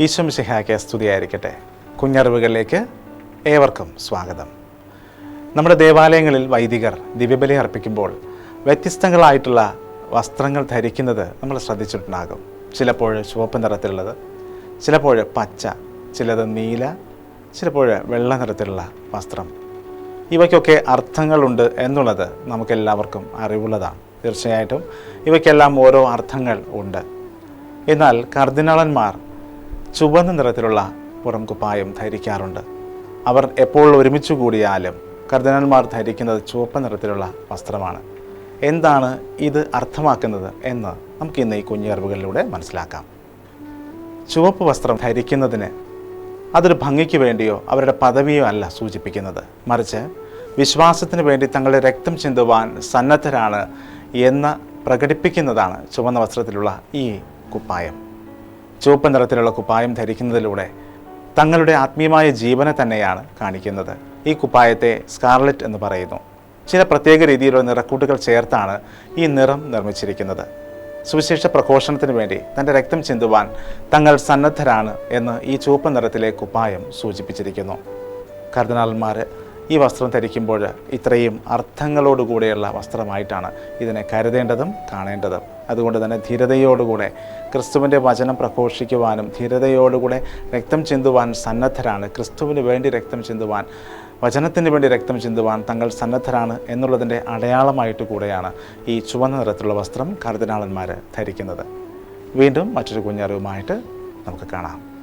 ഈശ്വം സിഹായ്ക്ക് സ്തുതിയായിരിക്കട്ടെ. കുഞ്ഞറിവുകളിലേക്ക് ഏവർക്കും സ്വാഗതം. നമ്മുടെ ദേവാലയങ്ങളിൽ വൈദികർ ദിവ്യബലി അർപ്പിക്കുമ്പോൾ വ്യത്യസ്തങ്ങളായിട്ടുള്ള വസ്ത്രങ്ങൾ ധരിക്കുന്നത് നമ്മൾ ശ്രദ്ധിച്ചിട്ടുണ്ടാകും. ചിലപ്പോൾ ചുവപ്പ് നിറത്തിലുള്ളത് ചിലപ്പോൾ പച്ച ചിലത് നീല ചിലപ്പോൾ വെള്ള നിറത്തിലുള്ള വസ്ത്രം. ഇവയ്ക്കൊക്കെ അർത്ഥങ്ങളുണ്ട് എന്നുള്ളത് നമുക്കെല്ലാവർക്കും അറിവുള്ളതാണ്. തീർച്ചയായിട്ടും ഇവയ്ക്കെല്ലാം ഓരോ അർത്ഥങ്ങൾ ഉണ്ട്. എന്നാൽ കർദിനാളന്മാർ ചുവന്ന നിറത്തിലുള്ള പുറം കുപ്പായം ധരിക്കാറുണ്ട്. അവർ എപ്പോൾ ഒരുമിച്ച് കൂടിയാലും കർദിനാൾമാർ ധരിക്കുന്നത് ചുവപ്പ് നിറത്തിലുള്ള വസ്ത്രമാണ്. എന്താണ് ഇത് അർത്ഥമാക്കുന്നത് എന്ന് നമുക്ക് ഇന്ന് ഈ കുഞ്ഞറിവുകളിലൂടെ മനസ്സിലാക്കാം. ചുവപ്പ് വസ്ത്രം ധരിക്കുന്നതിന് അതൊരു ഭംഗിക്ക് വേണ്ടിയോ അവരുടെ പദവിയോ അല്ല സൂചിപ്പിക്കുന്നത്. മറിച്ച് വിശ്വാസത്തിന് വേണ്ടി തങ്ങളുടെ രക്തം ചിന്തുവാൻ സന്നദ്ധരാണ് എന്ന് പ്രകടിപ്പിക്കുന്നതാണ് ചുവന്ന വസ്ത്രത്തിലുള്ള ഈ കുപ്പായം. ചുവപ്പ് നിറത്തിലുള്ള കുപ്പായം ധരിക്കുന്നതിലൂടെ തങ്ങളുടെ ആത്മീയമായ ജീവനെ തന്നെയാണ് കാണിക്കുന്നത്. ഈ കുപ്പായത്തെ സ്കാർലറ്റ് എന്ന് പറയുന്നു. ചില പ്രത്യേക രീതിയിലുള്ള നിറക്കൂട്ടുകൾ ചേർത്താണ് ഈ നിറം നിർമ്മിച്ചിരിക്കുന്നത്. സുവിശേഷ പ്രഘോഷണത്തിന് വേണ്ടി തന്റെ രക്തം ചിന്തുവാൻ തങ്ങൾ സന്നദ്ധരാണ് എന്ന് ഈ ചുവപ്പ് നിറത്തിലെ കുപ്പായം സൂചിപ്പിച്ചിരിക്കുന്നു. കർദിനാൾമാർ ഈ വസ്ത്രം ധരിക്കുമ്പോൾ ഇത്രയും അർത്ഥങ്ങളോടുകൂടെയുള്ള വസ്ത്രമായിട്ടാണ് ഇതിനെ കരുതേണ്ടതും കാണേണ്ടതും. അതുകൊണ്ട് തന്നെ ധീരതയോടുകൂടെ ക്രിസ്തുവിന്റെ വചനം പ്രഘോഷിക്കുവാനും ധീരതയോടുകൂടെ രക്തം ചിന്തുവാൻ സന്നദ്ധരാണ്. ക്രിസ്തുവിന് വേണ്ടി രക്തം ചിന്തുവാൻ വചനത്തിന് വേണ്ടി രക്തം ചിന്തുവാൻ തങ്ങൾ സന്നദ്ധരാണ് എന്നുള്ളതിന്റെ അടയാളമായിട്ട് കൂടെയാണ് ഈ ചുവന്ന നിറത്തിലുള്ള വസ്ത്രം കർദിനാളന്മാർ ധരിക്കുന്നത്. വീണ്ടും മറ്റൊരു കുഞ്ഞറിവുമായിട്ട് നമുക്ക് കാണാം.